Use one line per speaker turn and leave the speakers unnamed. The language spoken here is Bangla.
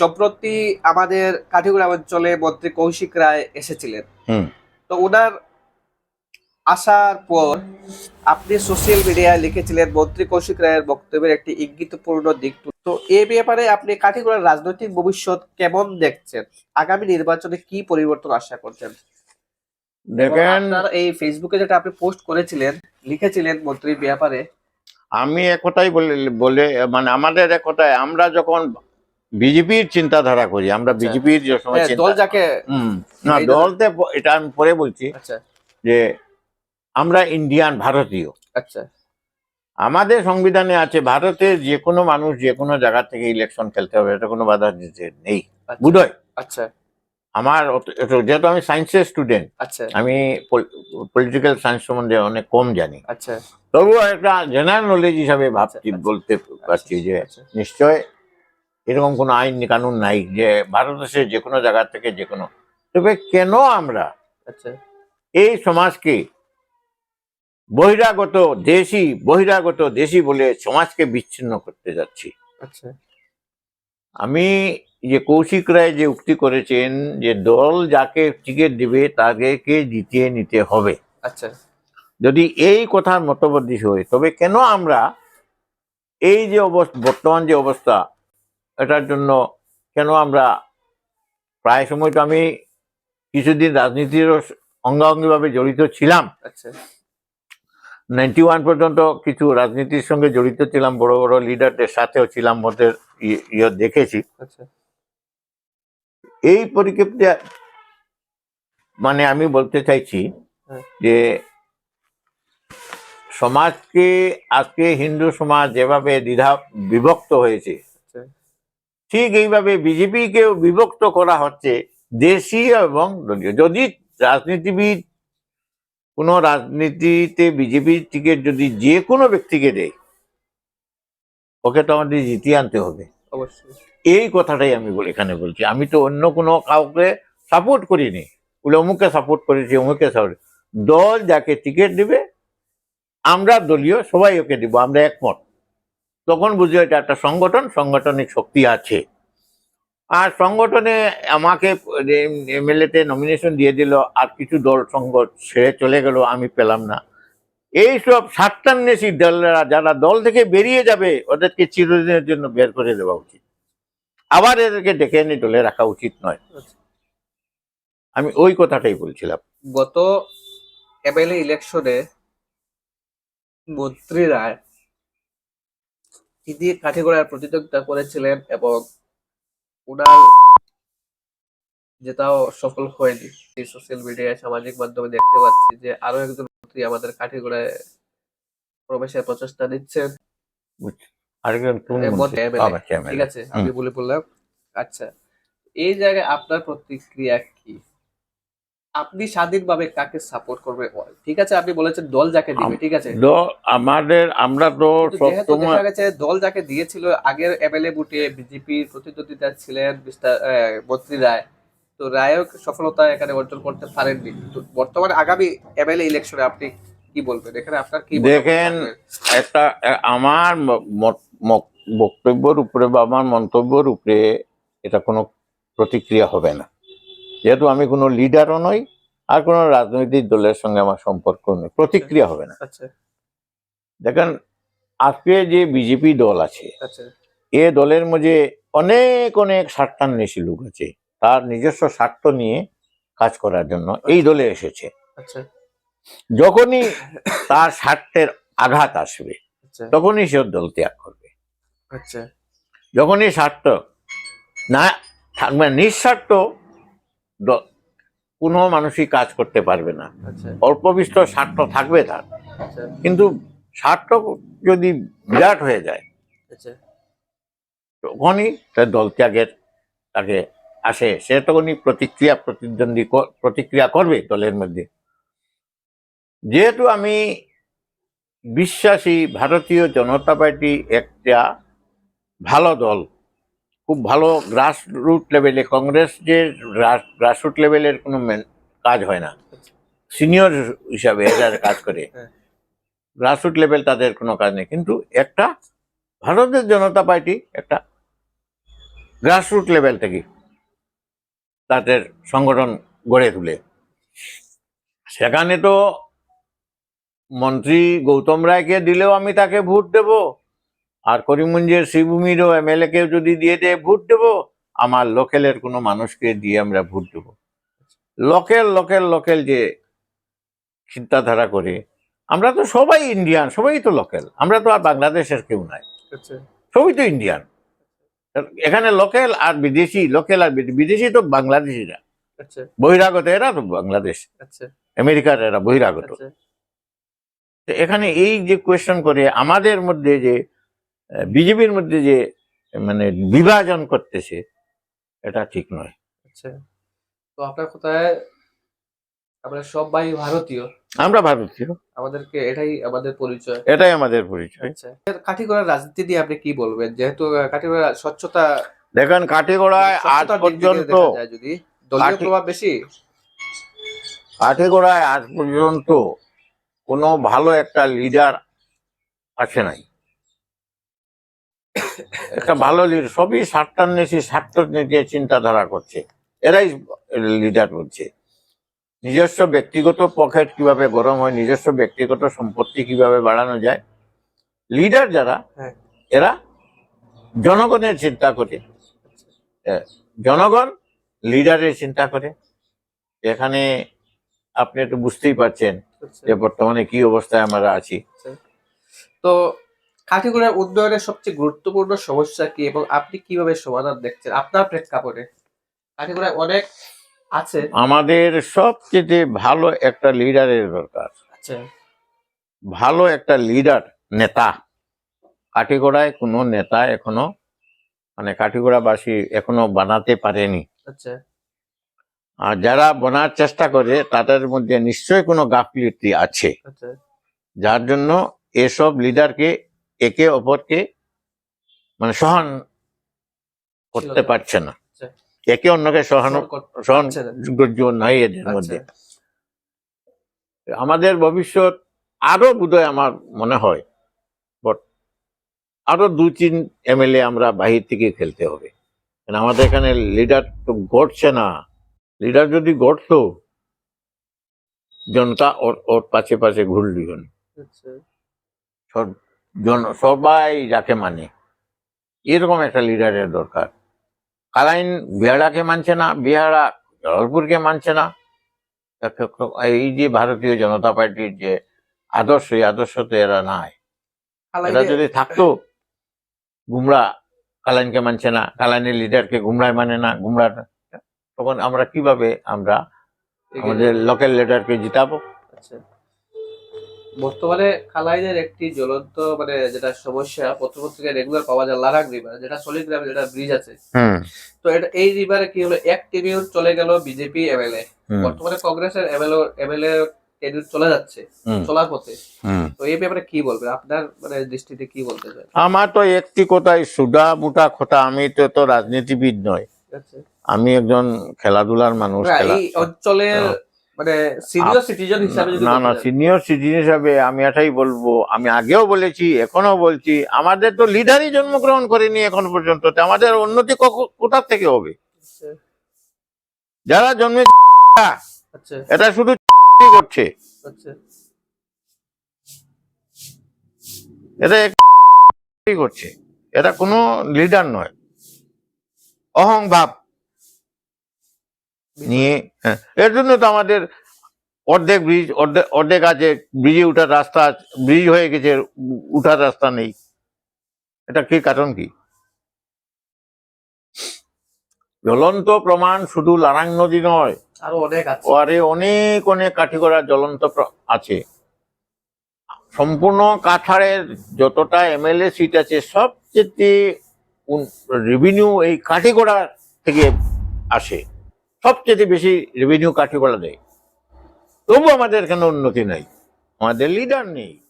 সম্প্রতি আমাদের কাঠিগুড়া অঞ্চলে মন্ত্রী কৌশিক রায় এসেছিলেন। তো ওনার আসার পর আপনি সোশ্যাল মিডিয়ায় লিখেছিলেন মন্ত্রী কৌশিক রায়ের বক্তব্যের একটি ইঙ্গিতপূর্ণ দিক তো এ ব্যাপারে আপনি কাঠিগুড়ার রাজনৈতিক ভবিষ্যৎ কেমন দেখছেন? আগামী নির্বাচনে কি পরিবর্তন আশা করছেন?
দেখেন
এই ফেসবুকে যেটা আপনি পোস্ট করেছিলেন লিখেছিলেন মন্ত্রীর ব্যাপারে।
আমি একটাই বলে বলে মানে আমাদের একটাই আমরা যখন বিজেপির চিন্তাধারা করি আমরা
আচ্ছা।
বিজেপির যে সময়
হ্যাঁ, দল যাকে
না দলতে এটা আমি পরে বলছি
আচ্ছা।
যে আমরা ইন্ডিয়ান ভারতীয়।
আচ্ছা।
আমাদের সংবিধানে আছে ভারতের যে কোনো মানুষ যে কোনো জায়গা থেকে ইলেকশন খেলতে হবে এটা কোনো বাধা দিতে নেই।
আচ্ছা,
বুঝয়
আচ্ছা।
আমার যেহেতু আমি সায়েন্সের স্টুডেন্ট
আচ্ছা।
আমি পলিটিক্যাল সায়েন্স সম্বন্ধে অনেক কম জানি।
আচ্ছা।
তবুও একটা জেনারেল নলেজ হিসাবে ভাবছি
আচ্ছা।
বলতে পারছি যে
আচ্ছা।
নিশ্চয় এরকম কোনো আইন কানুন নাই যে ভারতবর্ষের যে কোনো জায়গা থেকে যে কোনো। তবে কেন আমরা
আচ্ছা।
এই সমাজকে বহিরাগত দেশি বহিরাগত দেশি বলে সমাজকে বিচ্ছিন্ন করতে যাচ্ছি?
আচ্ছা।
আমি যে কৌশিক রায় যে উক্তি করেছেন যে দল যাকে টিকিট দিবে তাদেরকে জিতিয়ে নিতে হবে।
আচ্ছা।
যদি এই কথার মতবর্তী হয় তবে কেন আমরা এই যে অবস্থা বর্তমান যে অবস্থা এটার জন্য কেন আমরা প্রায় সময় তো আমি কিছুদিন রাজনীতির অঙ্গাঙ্গিভাবে জড়িত ছিলাম।
আচ্ছা।
নাইনটি ওয়ান পর্যন্ত কিছু রাজনীতির সঙ্গে জড়িত ছিলাম বড় বড় লিডারদের সাথেও ছিলাম ওদের ইয়ে দেখেছি।
আচ্ছা।
এই পরিপ্রেক্ষিতে মানে আমি বলতে চাইছি
হ্যাঁ।
যে সমাজকে আজকে হিন্দু সমাজ যেভাবে দ্বিধা বিভক্ত হয়েছে
আচ্ছা
ঠিক এইভাবে বিজেপিকেও বিভক্ত করা হচ্ছে দেশীয় এবং দলীয়। যদি রাজনীতিবিদ কোনো রাজনীতিতে বিজেপির টিকিট যদি যে কোনো ব্যক্তিকে দেয় ওকে তো আমাদের জিতিয়ে আনতে হবে।
অবশ্যই।
এই কথাটাই আমি বল- এখানে বলছি। আমি তো অন্য কোনো কাউকে সাপোর্ট করিনি। বলে অমুকে সাপোর্ট করেছি অমুকে সাপোর্ট দল যাকে টিকিট দেবে আমরা দলীয় সবাই ওকে দিব আমরা একমত। তখন বুঝি এটা একটা সংগঠন সাংগঠনিক শক্তি আছে। আর সংগঠনে আমাকে এমএলএতে নমিনেশন দিয়ে দিল, আর কিছু দল সংঘ ছেড়ে চলে গেল, আমি পেলাম না। এইসব স্বার্থান্বেষী দলরা, যারা দল থেকে বেরিয়ে যাবে, ওদেরকে চিরদিনের জন্য বের করে দেওয়া উচিত। আবার এদেরকে ডেকে এনে দলে রাখা উচিত নয়। আমি ওই কথাটাই বলছিলাম।
গত এমএলএ ইলেকশনে মন্ত্রী তিনি কাঠিগড়ার প্রতিযোগিতা করেছিলেন এবং উনার যেটাও সফল হয়নি। সোশ্যাল মিডিয়ায় সামাজিক মাধ্যমে দেখতে পাচ্ছি যে আরও একজন মন্ত্রী আমাদের কাঠিগড়ায় প্রবেশের প্রচেষ্টা নিচ্ছেন। ঠিক আছে আমি বলে বললাম আচ্ছা এই জায়গায় আপনার প্রতিক্রিয়া কি? আপনি স্বাধীনভাবে কাকে সাপোর্ট করবে ঠিক আছে আপনি বলেছেন দল যাকে দিবে ঠিক আছে?
আমাদের আমরা তো সবসময়
দেখা গেছে দল যাকে দিয়েছিল আগের এমএলএ বুটে বিজেপির প্রতিদ্বন্দ্বিতা ছিলেন মিস্টার মন্ত্রী রায়। তো রায়ও সফলতা এখানে অর্জন করতে পারেননি। তো বর্তমানে আগামী এমএলএ ইলেকশনে আপনি কি বলবেন? এখানে আপনার কি
দেখেন, একটা আমার বক্তব্যের উপরে বা আমার মন্তব্যের উপরে এটা কোনো প্রতিক্রিয়া হবে না। যেহেতু আমি কোনো লিডারও নই আর কোনো রাজনৈতিক দলের সঙ্গে আমার সম্পর্ক নেই। প্রতিক্রিয়া হবে না।
আচ্ছা।
দেখেন আজকে যে বিজেপি দল আছে
আচ্ছা।
এ দলের মধ্যে অনেক অনেক স্বার্থান্বেষী লোক আছে। তার নিজস্ব স্বার্থ নিয়ে কাজ করার জন্য এই দলে এসেছে।
আচ্ছা।
যখনই তার স্বার্থের আঘাত আসবে তখনই সে দল ত্যাগ করবে। যখনই স্বার্থ না থাকবে নিঃস্বার্থ কোনো মানুষই কাজ করতে পারবে না।
আচ্ছা।
অল্প বিস্তর স্বার্থ থাকবে তার।
আচ্ছা।
কিন্তু স্বার্থ যদি বিরাট হয়ে যায়
আচ্ছা।
তখনই তার দল ত্যাগের তাকে আসে। সে তখনই প্রতিক্রিয়া প্রতিদ্বন্দ্বী প্রতিক্রিয়া করবে দলের মধ্যে। যেহেতু আমি বিশ্বাসী ভারতীয় জনতা পার্টি একটা ভালো দল খুব ভালো গ্রাস রুট লেভেলে কংগ্রেস যে গ্রাসরুট লেভেলের কোনো মেন- কাজ হয় না। সিনিয়র হিসাবে এরা কাজ করে। গ্রাসরুট লেভেল তাদের কোনো কাজ নেই। কিন্তু একটা ভারতের জনতা পার্টি একটা গ্রাসরুট লেভেল থেকে তাদের সংগঠন গড়ে তুলে। সেখানে তো মন্ত্রী গৌতম রায়কে দিলেও আমি তাকে ভোট দেব। আর করিমগঞ্জের শ্রীভূমিরও এমএলএ কে যদি দিয়ে দেয় ভোট দেব আমার লোকেলের কোনো মানুষকে দিয়ে আমরা ভোট দেব। লোকেল লোকেল লোকেল যে চিন্তাধারা করে আমরা তো সবাই ইন্ডিয়ান সবাই তো লোকেল আমরা তো আর বাংলাদেশের কেউ নাই।
আচ্ছা।
সবই তো ইন্ডিয়ান এখানে লোকেল আর বিদেশি লোকেল আর বিদেশি তো বাংলাদেশিরা।
আচ্ছা।
বহিরাগত এরা তো বাংলাদেশ।
আচ্ছা।
আমেরিকার এরা বহিরাগত। তো এখানে এই যে কোয়েশ্চেন করে আমাদের মধ্যে যে বিজেপির মধ্যে যে মানে বিভাজন করতেছে এটা ঠিক নয়।
আচ্ছা। তো আপনার কোথায় আমরা সবাই ভারতীয়।
আমরা ভারতীয়।
আমাদেরকে এটাই আমাদের পরিচয়।
এটাই আমাদের পরিচয়।
আচ্ছা। কাঠিগড়ার রাজনীতি দিয়ে আপনি কি বলবেন? যেহেতু কাঠিগড়া স্বচ্ছতা
দেখেন কাঠিগোড়ায় আজ পর্যন্ত
যদি। দলীয় প্রভাব বেশি?
কাঠিগোড়ায় আজ পর্যন্ত কোনো ভালো একটা লিডার আছে নাই। একটা ভালো লিডার সবই স্বার্থান্বেষী স্বার্থ নিয়ে চিন্তাধারা করছে। এরাই লিডার করছে নিজস্ব ব্যক্তিগত পকেট কীভাবে গরম হয় নিজস্ব ব্যক্তিগত সম্পত্তি কীভাবে বাড়ানো যায়। লিডার যারা
হ্যাঁ।
এরা জনগণের চিন্তা করে। জনগণ লিডারের চিন্তা করে। এখানে আপনি একটু বুঝতেই পারছেন
আচ্ছা।
যে বর্তমানে কি অবস্থায় আমরা আছি।
তো কাঠিগড়ার উন্নয়নের সবচেয়ে গুরুত্বপূর্ণ সমস্যা কি এবং আপনি কীভাবে সমাধান দেখছেন আপনার প্রেক্ষাপটে? কাঠিগড়ায় অনেক আছে।
আমাদের সবচেয়ে ভালো একটা লিডারের দরকার।
আচ্ছা।
ভালো একটা লিডার নেতা। কাঠিগোড়ায় কোনো নেতা এখনও মানে কাঠিগোড়াবাসী এখনও বানাতে পারেনি।
আচ্ছা।
আর যারা বানার চেষ্টা করে তাদের মধ্যে নিশ্চয়ই কোনো গাফিলতি আছে।
আচ্ছা।
যার জন্য এসব লিডারকে একে অপরকে মানে সহান করতে পারছে না।
আচ্ছা।
একে অন্যকে সহান সহন
পারছে না।
এদের মধ্যে।
আচ্ছা
আমাদের ভবিষ্যৎ আরও বোধহয় আমার মনে হয় বট আরও দু তিন এমএলএ আমরা বাহির থেকে খেলতে হবে। আমাদের এখানে লিডার তো গড়ছে না। লিডার যদি গড়তো জনতা ওর ওর পাশে পাশে ঘুরলি
আচ্ছা।
সব জন সবাই যাকে মানে। এরকম একটা লিডারের দরকার। কালাইন বিহারাকে মানছে না বিহারা জলপুরকে মানছে না। এই যে ভারতীয় জনতা পার্টির যে আদর্শ এই আদর্শ তো এরা নাই। এরা যদি থাকতো গুমরা কালাইনকে মানছে না কালাইনের লিডারকে গুমরায় মানে না গুমরা তখন আমরা কীভাবে আমরা আমাদের লোকাল লিডারকে জিতাবো?
আচ্ছা। বর্তমানে খালাইনের একটি জ্বলন্ত মানে যেটা সমস্যা পত্র থেকে রেগুলার পাওয়া যায় লারাং রিভার যেটা সলিগ্রামে যেটা ব্রিজ আছে। তো এটা এই রিভারে কি হলো এক টেবিউর চলে গেল বিজেপি এমএলএ বর্তমানে কংগ্রেসের এমএলএ এমএলএ টেবিউর চলে যাচ্ছে চলার পথে। তো এই ব্যাপারে কি আপনার মানে দৃষ্টিতে কি বলতে চান?
আমার তো একটি কথাই বুটা কথা আমি তো তো রাজনীতিবিদ নয়
আচ্ছা।
আমি একজন খেলাধুলার মানুষ
এই অঞ্চলের
হ্যাঁ।
মানে সিনিয়র সিটিজেন হিসাবে
না না সিনিয়র সিটিজেন হিসাবে আমি এটাই বলব আমি আগেও বলেছি এখনও বলছি আমাদের তো লিডারই জন্মগ্রহণ করেনি এখন পর্যন্ত আমাদের উন্নতি ক- কোথা থেকে হবে?
আচ্ছা,
যারা জন্মে
আচ্ছা।
এটা শুধু করছে।
আচ্ছা।
এটা করছে। এটা কোনো লিডার নয়। অহং ভাব নিয়ে হ্যাঁ, এর জন্য তো আমাদের অর্ধেক ব্রিজ অর্ধেক অর্ধেক আছে ব্রিজে উঠার রাস্তা ব্রিজ হয়ে গেছে উঠার রাস্তা নেই। এটা কি কারণ কি? জ্বলন্ত প্রমাণ শুধু লারাং নদী নয়।
আরও অনেক
অনেক অনেক কাঠিগড়া জ্বলন্ত আছে। সম্পূর্ণ কাঠারের যতটা এমএলএ সিট আছে সবচেয়ে রেভিনিউ এই কাঠিগড়া থেকে আসে। সবচেয়ে বেশি রেভিনিউ কাঠিগড়া দেয়। তবু আমাদের এখানে উন্নতি নাই। আমাদের লিডার নেই।